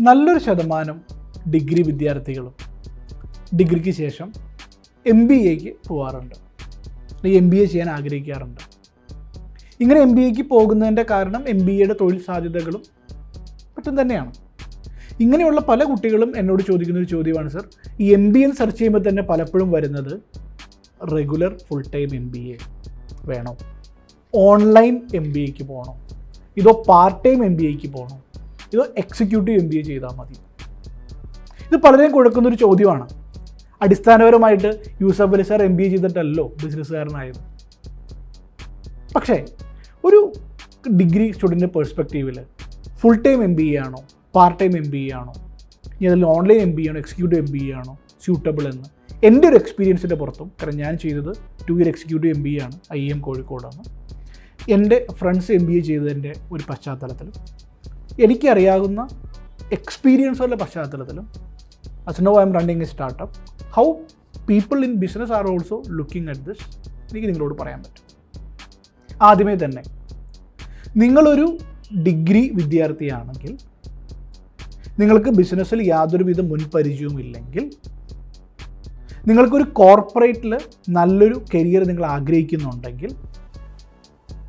നല്ലൊരു ശതമാനം ഡിഗ്രി വിദ്യാർത്ഥികളും ഡിഗ്രിക്ക് ശേഷം എം ബി എക്ക് പോകാറുണ്ട് എം ബി എ ചെയ്യാൻ ആഗ്രഹിക്കാറുണ്ട്. ഇങ്ങനെ എം ബി എക്ക് പോകുന്നതിന്റെ കാരണം എം ബി എയുടെ തൊഴിൽ സാധ്യതകളും മറ്റും തന്നെയാണ്. ഇങ്ങനെയുള്ള പല കുട്ടികളും എന്നോട് ചോദിക്കുന്ന ഒരു ചോദ്യമാണ് സർ ഈ എം ബി എൻ സെർച്ച് ചെയ്യുമ്പോൾ തന്നെ പലപ്പോഴും വരുന്നത് regular full time M B A വേണോ? ഓൺലൈൻ എം ബി എക്ക് പോകണോ ഇതോ പാർട്ട് ടൈം എം ബി എക്ക് പോകണോ ഇതോ എക്സിക്യൂട്ടീവ് എം ബി എ ചെയ്താൽ മതി. ഇത് പലരെയും കൊടുക്കുന്നൊരു ചോദ്യമാണ്. അടിസ്ഥാനപരമായിട്ട് Yusuf Ali sir M B A ചെയ്തിട്ടല്ലോ ബിസിനസ്സുകാരനായത് പക്ഷേ ഒരു ഡിഗ്രി സ്റ്റുഡന്റിന്റെ പെർസ്പെക്റ്റീവിൽ full time M B A ആണോ part time M B A ആണോ ഇനി അതിൽ ഓൺലൈൻ എം ബി ആണോ എക്സിക്യൂട്ടീവ് എം ബി എ ആണോ സ്യൂട്ടബിൾ എന്ന് എന്റെ ഒരു എക്സ്പീരിയൻസിന്റെ പുറത്തും കാരണം ഞാൻ ചെയ്തത് two year executive M B ആണ് ഐ എം കോഴിക്കോടാണ്. എന്റെ ഫ്രണ്ട്സ് എം ബി എ ചെയ്തതിന്റെ ഒരു പശ്ചാത്തലത്തിലും എനിക്കറിയാവുന്ന എക്സ്പീരിയൻസുകളുടെ പശ്ചാത്തലത്തിലും as know I'm running a startup how people in business are also looking at this എനിക്ക് നിങ്ങളോട് പറയാൻ പറ്റും. ആദ്യമേ തന്നെ നിങ്ങളൊരു ഡിഗ്രി വിദ്യാർത്ഥിയാണെങ്കിൽ നിങ്ങൾക്ക് ബിസിനസ്സിൽ യാതൊരുവിധ മുൻപരിചയവും ഇല്ലെങ്കിൽ നിങ്ങൾക്കൊരു കോർപ്പറേറ്റിൽ നല്ലൊരു കരിയർ നിങ്ങൾ ആഗ്രഹിക്കുന്നുണ്ടെങ്കിൽ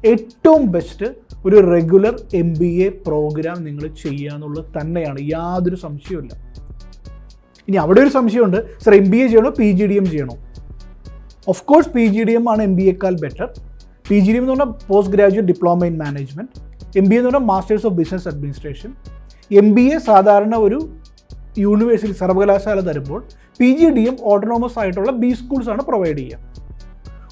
ഏറ്റവും ബെസ്റ്റ് ഒരു regular M B A programme നിങ്ങൾ ചെയ്യാന്നുള്ളത് തന്നെയാണ്. യാതൊരു സംശയമില്ല ഇനി അവിടെ ഒരു സംശയമുണ്ട്. സർ എം ബി എ ചെയ്യണോ? പി ജി ഡി എം ചെയ്യണോ? Of course P G D M ആണ് M B എക്കാൾ better P G D M എന്ന് പറഞ്ഞാൽ post graduate diploma in management M B A എന്ന് പറഞ്ഞാൽ masters of business administration M B A സാധാരണ ഒരു university സർവകലാശാല തരുമ്പോൾ P G D M autonomous ആയിട്ടുള്ള ബി സ്കൂൾസാണ് പ്രൊവൈഡ് ചെയ്യുക.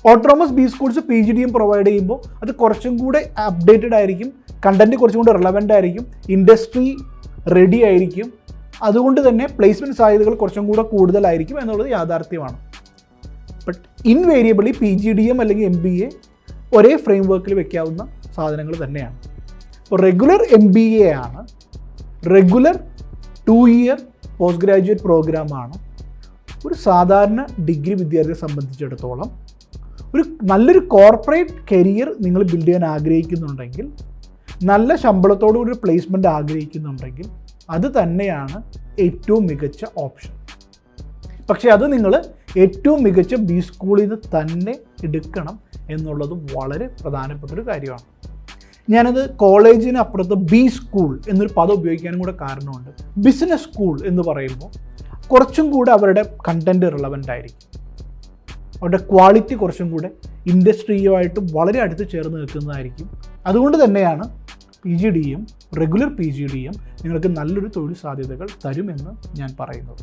Autonomous B schools P G D M provide ചെയ്യുമ്പോൾ അത് കുറച്ചും കൂടെ അപ്ഡേറ്റഡ് ആയിരിക്കും. കണ്ടന്റ് കുറച്ചും കൂടെ റിലവന്റ് ആയിരിക്കും. ഇൻഡസ്ട്രി റെഡി ആയിരിക്കും. അതുകൊണ്ട് തന്നെ പ്ലേസ്മെന്റ് സാധ്യതകൾ കുറച്ചും കൂടെ കൂടുതലായിരിക്കും എന്നുള്ളത് യാഥാർത്ഥ്യമാണ്. But invariably P G D M അല്ലെങ്കിൽ എം ബി എ ഒരേ ഫ്രെയിം വർക്കിൽ വെക്കാവുന്ന സാധനങ്ങൾ തന്നെയാണ്. അപ്പോൾ റെഗുലർ എം ബി എ ആണ്. Regular two year post graduate പ്രോഗ്രാമാണ് ഒരു സാധാരണ ഡിഗ്രി വിദ്യാർത്ഥിയെ സംബന്ധിച്ചിടത്തോളം ഒരു നല്ലൊരു കോർപ്പറേറ്റ് കരിയർ നിങ്ങൾ ബിൽഡ് ചെയ്യാൻ ആഗ്രഹിക്കുന്നുണ്ടെങ്കിൽ നല്ല ശമ്പളത്തോടു കൂടി ഒരു പ്ലേസ്മെന്റ് ആഗ്രഹിക്കുന്നുണ്ടെങ്കിൽ അത് തന്നെയാണ് ഏറ്റവും മികച്ച ഓപ്ഷൻ പക്ഷേ അത് നിങ്ങൾ ഏറ്റവും മികച്ച ബി സ്കൂളിൽ നിന്ന് തന്നെ എടുക്കണം എന്നുള്ളത് വളരെ പ്രധാനപ്പെട്ട ഒരു കാര്യമാണ്. ഞാനത് കോളേജിന് അപ്പുറത്ത് ബി സ്കൂൾ എന്നൊരു പദം ഉപയോഗിക്കാനും കൂടെ കാരണമുണ്ട്. ബിസിനസ് സ്കൂൾ എന്ന് പറയുമ്പോൾ കുറച്ചും കൂടെ അവരുടെ കണ്ടന്റ് റിലവന്റ് ആയിരിക്കും. അവരുടെ ക്വാളിറ്റി കുറച്ചും കൂടെ ഇൻഡസ്ട്രിയുമായിട്ട് വളരെ അടുത്ത് ചേർന്ന് നിൽക്കുന്നതായിരിക്കും. അതുകൊണ്ട് തന്നെയാണ് P G D M regular P G D M നിങ്ങൾക്ക് നല്ലൊരു തൊഴിൽ സാധ്യതകൾ തരുമെന്ന് ഞാൻ പറയുന്നത്.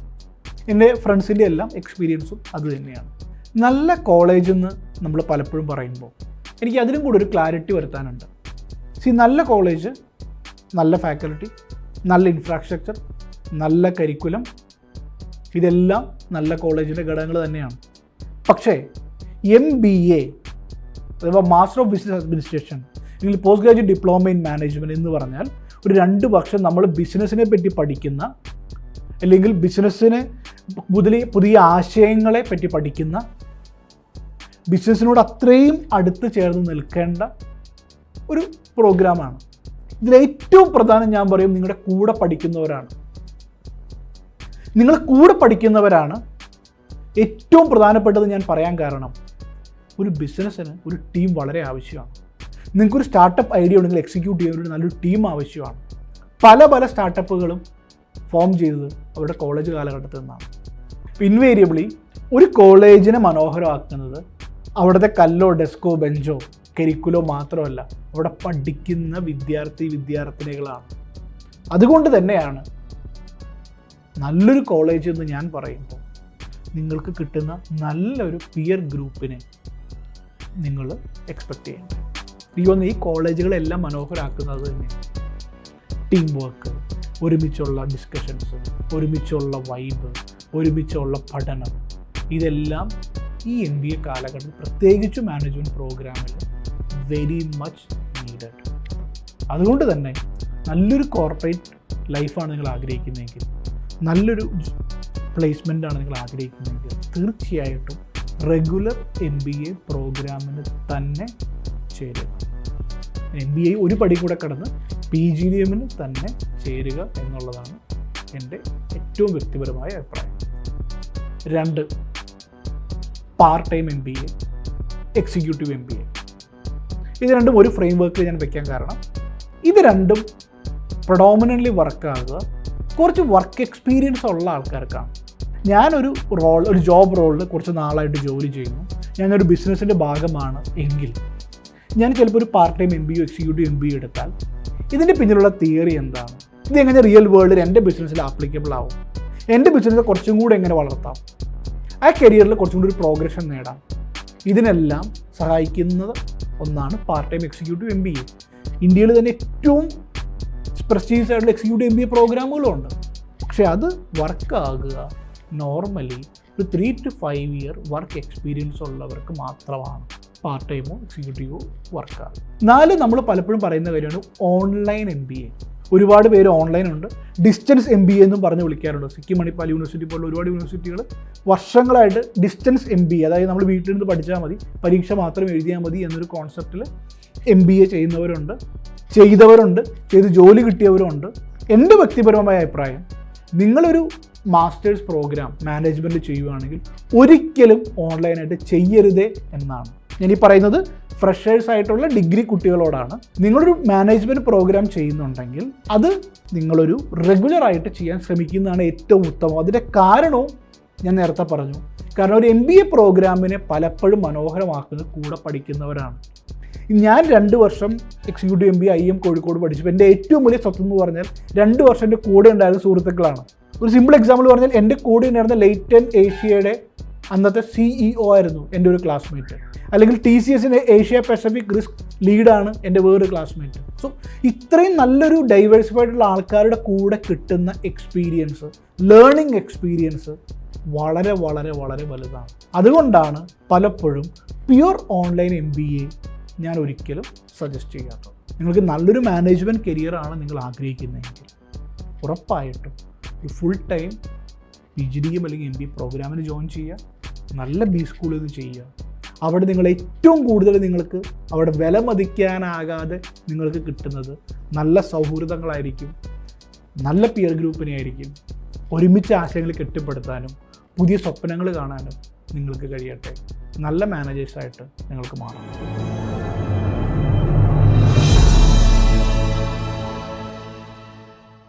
എന്റെ ഫ്രണ്ട്സിന്റെ എല്ലാം എക്സ്പീരിയൻസും അതുതന്നെയാണ് നല്ല കോളേജ് എന്ന് നമ്മൾ പലപ്പോഴും പറയുമ്പോൾ എനിക്ക് അതിലും കൂടെ ഒരു ക്ലാരിറ്റി വരുത്താനുണ്ട്. സി നല്ല കോളേജ് നല്ല ഫാക്കൽറ്റി നല്ല ഇൻഫ്രാസ്ട്രക്ചർ നല്ല കരിക്കുലം ഇതെല്ലാം നല്ല കോളേജിന്റെ ഘടകങ്ങൾ തന്നെയാണ്. പക്ഷേ എം ബി എ അഥവാ മാസ്റ്റർ ഓഫ് ബിസിനസ് അഡ്മിനിസ്ട്രേഷൻ അല്ലെങ്കിൽ post graduate diploma in management എന്ന് പറഞ്ഞാൽ ഒരു രണ്ട് വർഷം നമ്മൾ ബിസിനസ്സിനെ പറ്റി പഠിക്കുന്ന അല്ലെങ്കിൽ ബിസിനസ്സിന് പുതിയ പുതിയ ആശയങ്ങളെ പറ്റി പഠിക്കുന്ന ബിസിനസ്സിനോട് അത്രയും അടുത്ത് ചേർന്ന് നിൽക്കേണ്ട ഒരു പ്രോഗ്രാമാണ് ഇതിലേറ്റവും പ്രധാനം ഞാൻ പറയും നിങ്ങളുടെ കൂടെ പഠിക്കുന്നവരാണ്. നിങ്ങൾ കൂടെ പഠിക്കുന്നവരാണ് ഏറ്റവും പ്രധാനപ്പെട്ടത് ഞാൻ പറയാൻ കാരണം ഒരു ബിസിനസ്സിന് ഒരു ടീം വളരെ ആവശ്യമാണ്. നിങ്ങൾക്കൊരു സ്റ്റാർട്ടപ്പ് ഐഡിയ ഉണ്ടെങ്കിൽ എക്സിക്യൂട്ട് ചെയ്യാൻ ഒരു നല്ലൊരു ടീം ആവശ്യമാണ്. പല പല സ്റ്റാർട്ടപ്പുകളും ഫോം ചെയ്തത് അവരുടെ കോളേജ് കാലഘട്ടത്തിൽ നിന്നാണ്. ഇൻവേരിയബിളി ഒരു കോളേജിനെ മനോഹരമാക്കുന്നത് അവിടുത്തെ കല്ലോ ഡെസ്കോ ബെഞ്ചോ കരിക്കുലോ മാത്രമല്ല അവിടെ പഠിക്കുന്ന വിദ്യാർത്ഥി വിദ്യാർത്ഥിനികളാണ്. അതുകൊണ്ട് തന്നെയാണ് നല്ലൊരു കോളേജ് എന്ന് ഞാൻ പറയുമ്പോൾ നിങ്ങൾക്ക് കിട്ടുന്ന നല്ലൊരു പിയർ ഗ്രൂപ്പിനെ നിങ്ങൾ എക്സ്പെക്റ്റ് ചെയ്യണം. ഈ ഒന്ന് ഈ കോളേജുകളെല്ലാം മനോഹരാക്കുന്നത് തന്നെ ടീം വർക്ക് ഒരുമിച്ചുള്ള ഡിസ്കഷൻസ് ഒരുമിച്ചുള്ള വൈബ് ഒരുമിച്ചുള്ള പഠനം. ഇതെല്ലാം ഈ എം ബി എ കാലഘട്ടത്തിൽ പ്രത്യേകിച്ച് മാനേജ്മെന്റ് പ്രോഗ്രാമിൽ വെരി മച്ച് നീഡഡ് അതുകൊണ്ട് തന്നെ നല്ലൊരു കോർപ്പറേറ്റ് ലൈഫാണ് നിങ്ങൾ ആഗ്രഹിക്കുന്നതെങ്കിൽ നല്ലൊരു പ്ലേസ്മെന്റ് ആണ് നിങ്ങൾ ആഗ്രഹിക്കുന്നതെങ്കിൽ തീർച്ചയായിട്ടും റെഗുലർ എം ബി എ പ്രോഗ്രാമിന് തന്നെ ചേരുക. എം ബി എ ഒരു പടി കൂടെ കടന്ന് പി ജി ഡി എമ്മിന് തന്നെ ചേരുക എന്നുള്ളതാണ് എന്റെ ഏറ്റവും വ്യക്തിപരമായ അഭിപ്രായം. രണ്ട് part time M B A executive M B A ഇത് രണ്ടും ഒരു ഫ്രെയിം വർക്കിൽ ഞാൻ വയ്ക്കാൻ കാരണം ഇത് രണ്ടും പ്രൊഡോമിനന്റ്ലി വർക്കാകുക കുറച്ച് വർക്ക് എക്സ്പീരിയൻസ് ഉള്ള ആൾക്കാർക്കാണ്. ഞാനൊരു റോൾ ഒരു ജോബ് റോളിൽ കുറച്ച് നാളായിട്ട് ജോലി ചെയ്യുന്നു. ഞാനൊരു ബിസിനസ്സിന്റെ ഭാഗമാണ് എങ്കിൽ ഞാൻ ചിലപ്പോൾ ഒരു part time M B executive M B എടുത്താൽ ഇതിന്റെ പിന്നിലുള്ള തിയറി എന്താണ്? ഇത് എങ്ങനെ റിയൽ വേൾഡിൽ എന്റെ ബിസിനസ്സിൽ ആപ്ലിക്കബിൾ ആവും? എന്റെ ബിസിനസ് കുറച്ചും കൂടെ എങ്ങനെ വളർത്താം? ആ കരിയറിൽ കുറച്ചും കൂടി ഒരു പ്രോഗ്രഷൻ നേടാം. ഇതിനെല്ലാം സഹായിക്കുന്നത് ഒന്നാണ് part time executive M B A ഇന്ത്യയിൽ തന്നെ ഏറ്റവും പ്രസ്റ്റീജ് ആയിട്ടുള്ള എക്സിക്യൂട്ടീവ് എം ബി എ പ്രോഗ്രാമുകളുണ്ട് പക്ഷേ അത് വർക്കാകുക നോർമലി ഒരു three two five year work experience ഉള്ളവർക്ക് മാത്രമാണ് പാർട്ട് ടൈമോ എക്സിക്യൂട്ടീവോ വർക്കാകും നാല് നമ്മൾ പലപ്പോഴും പറയുന്ന കാര്യമാണ് ഓൺലൈൻ എം ബി എ ഒരുപാട് പേര് ഓൺലൈൻ ഉണ്ട്. ഡിസ്റ്റൻസ് എം ബി എ എന്നും പറഞ്ഞ് വിളിക്കാറുണ്ട്. സിക്കിം മണിപ്പാൽ യൂണിവേഴ്സിറ്റി പോലുള്ള ഒരുപാട് യൂണിവേഴ്സിറ്റികൾ വർഷങ്ങളായിട്ട് ഡിസ്റ്റൻസ് എം ബി എ അതായത് നമ്മൾ വീട്ടിൽ നിന്ന് പഠിച്ചാൽ മതി പരീക്ഷ മാത്രം എഴുതിയാൽ മതി എന്നൊരു കോൺസെപ്റ്റിൽ എം ബി എ ചെയ്യുന്നവരുണ്ട് ചെയ്തവരുണ്ട് ചെയ്ത് ജോലി കിട്ടിയവരുണ്ട്. എന്റെ വ്യക്തിപരമായ അഭിപ്രായം നിങ്ങളൊരു മാസ്റ്റേഴ്സ് പ്രോഗ്രാം മാനേജ്മെന്റ് ചെയ്യുകയാണെങ്കിൽ ഒരിക്കലും ഓൺലൈനായിട്ട് ചെയ്യരുതേ എന്നാണ്. ഞാൻ ഈ പറയുന്നത് ഫ്രഷേഴ്സ് ആയിട്ടുള്ള ഡിഗ്രി കുട്ടികളോടാണ്. നിങ്ങളൊരു മാനേജ്മെന്റ് പ്രോഗ്രാം ചെയ്യുന്നുണ്ടെങ്കിൽ അത് നിങ്ങളൊരു റെഗുലർ ആയിട്ട് ചെയ്യാൻ ശ്രമിക്കുന്നതാണ് ഏറ്റവും ഉത്തമം. അതിന്റെ കാരണവും ഞാൻ നേരത്തെ പറഞ്ഞു. കാരണം ഒരു എം ബി എ പ്രോഗ്രാമിനെ പലപ്പോഴും മനോഹരമാക്കുന്നത് കൂടെ പഠിക്കുന്നവരാണ്. ഞാൻ രണ്ട് വർഷം executive M B I M Kozhikode പഠിച്ചു. എന്റെ ഏറ്റവും വലിയ സ്വത്ത് എന്ന് പറഞ്ഞാൽ രണ്ട് വർഷം എന്റെ കൂടെ ഉണ്ടായിരുന്ന സുഹൃത്തുക്കളാണ്. ഒരു സിമ്പിൾ എക്സാമ്പിൾ പറഞ്ഞാൽ എന്റെ കൂടെ ഉണ്ടായിരുന്ന ലേറ്റൻ ഏഷ്യയുടെ അന്നത്തെ സിഇഒ ആയിരുന്നു എന്റെ ഒരു ക്ലാസ്മേറ്റ് അല്ലെങ്കിൽ ടി സി എസിന്റെ ഏഷ്യ പസഫിക് റിസ്ക് ലീഡാണ് എന്റെ വേറൊരു ക്ലാസ്മേറ്റ് സോ ഇത്രയും നല്ലൊരു ഡൈവേഴ്സിഫൈഡ് ഉള്ള ആൾക്കാരുടെ കൂടെ കിട്ടുന്ന എക്സ്പീരിയൻസ് ലേണിംഗ് എക്സ്പീരിയൻസ് വളരെ വളരെ വളരെ വലുതാണ്. അതുകൊണ്ടാണ് പലപ്പോഴും pure online M B A ഞാൻ ഒരിക്കലും സജസ്റ്റ് ചെയ്യാത്തത്. നിങ്ങൾക്ക് നല്ലൊരു മാനേജ്മെന്റ് കരിയറാണ് നിങ്ങൾ ആഗ്രഹിക്കുന്നതെങ്കിൽ ഉറപ്പായിട്ടും ഫുൾ ടൈം പി ജി ഡിയും അല്ലെങ്കിൽ എം ബി പ്രോഗ്രാമിന് ജോയിൻ ചെയ്യുക നല്ല ബി സ്കൂളിൽ നിന്ന് ചെയ്യുക. അവിടെ നിങ്ങൾ ഏറ്റവും കൂടുതൽ നിങ്ങൾക്ക് അവിടെ വില മതിക്കാനാകാതെ നിങ്ങൾക്ക് കിട്ടുന്നത് നല്ല സൗഹൃദങ്ങളായിരിക്കും നല്ല പിയർ ഗ്രൂപ്പിനെ ആയിരിക്കും ഒരുമിച്ച് ആശയങ്ങൾ കെട്ടിപ്പടുത്താനും പുതിയ സ്വപ്നങ്ങൾ കാണാനും നിങ്ങൾക്ക് കഴിയട്ടെ. നല്ല മാനേജേഴ്സായിട്ട് നിങ്ങൾക്ക് മാറാം.